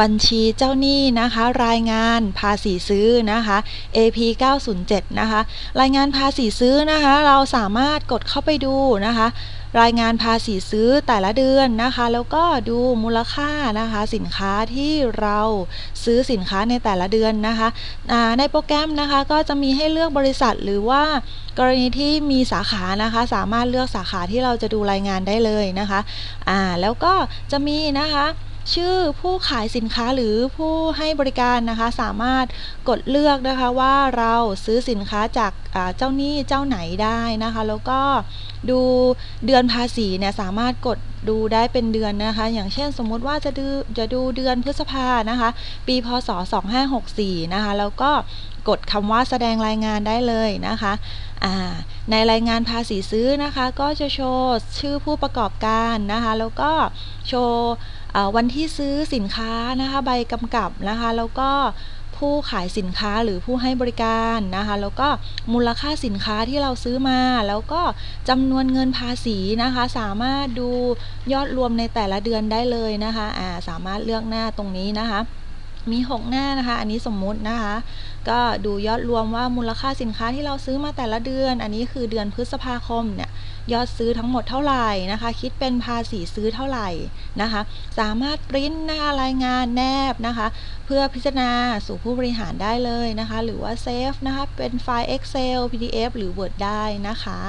บัญชีเจ้าหนี้นะคะ รายงานภาษีซื้อนะคะ AP 907นะคะ รายงานภาษีซื้อนะคะ เราสามารถกดเข้าไปดูนะคะ รายงานภาษีซื้อแต่ละเดือนนะคะ แล้วก็ดูมูลค่านะคะ สินค้าที่เราซื้อสินค้าในแต่ละเดือนนะคะในโปรแกรมนะคะก็จะมีให้เลือกบริษัทหรือว่ากรณีที่มีสาขานะคะ สามารถเลือกสาขาที่เราจะดูรายงานได้เลยนะคะอ่าแล้วก็จะมีนะคะ ชื่อผู้ขายสินค้าหรือผู้ให้บริการนะคะ สามารถกดเลือกนะคะว่าเราซื้อสินค้าจากเจ้าหนี้เจ้าไหนได้นะคะ แล้วก็ดูเดือนภาษีเนี่ยสามารถกดดูได้เป็นเดือนนะคะ อย่างเช่นสมมุติว่าจะดูจะดูเดือนพฤษภานะคะ ปีพศ 2564 นะคะ แล้วก็กดคำว่าแสดงรายงานได้เลยนะคะในรายงานภาษีซื้อนะคะ ก็จะโชว์ชื่อผู้ประกอบการนะคะ แล้วก็โชว์ วันที่ซื้อสินค้านะคะใบกำกับนะคะแล้วก็ผู้ขายสินค้าหรือผู้ให้บริการนะคะ แล้วก็มูลค่าสินค้าที่เราซื้อมา แล้วก็จำนวนเงินภาษีนะคะ สามารถดูยอดรวมในแต่ละเดือนได้เลยนะคะอ่าสามารถเลือกหน้าตรงนี้นะคะ มี 6 หน้านะคะ อันนี้สมมุตินะคะ ก็ดูยอดรวมว่ามูลค่าสินค้าที่เราซื้อมาแต่ละเดือน อันนี้คือเดือนพฤษภาคมเนี่ยยอดซื้อทั้งหมดเท่าไหร่นะคะ คิดเป็นภาษีซื้อเท่าไหร่นะคะ สามารถปริ้นนะคะรายงานแนบนะคะ เพื่อพิจารณาสู่ผู้บริหารได้เลยนะคะ หรือว่าเซฟนะคะเป็นไฟล์ Excel PDF หรือ Word ได้นะคะ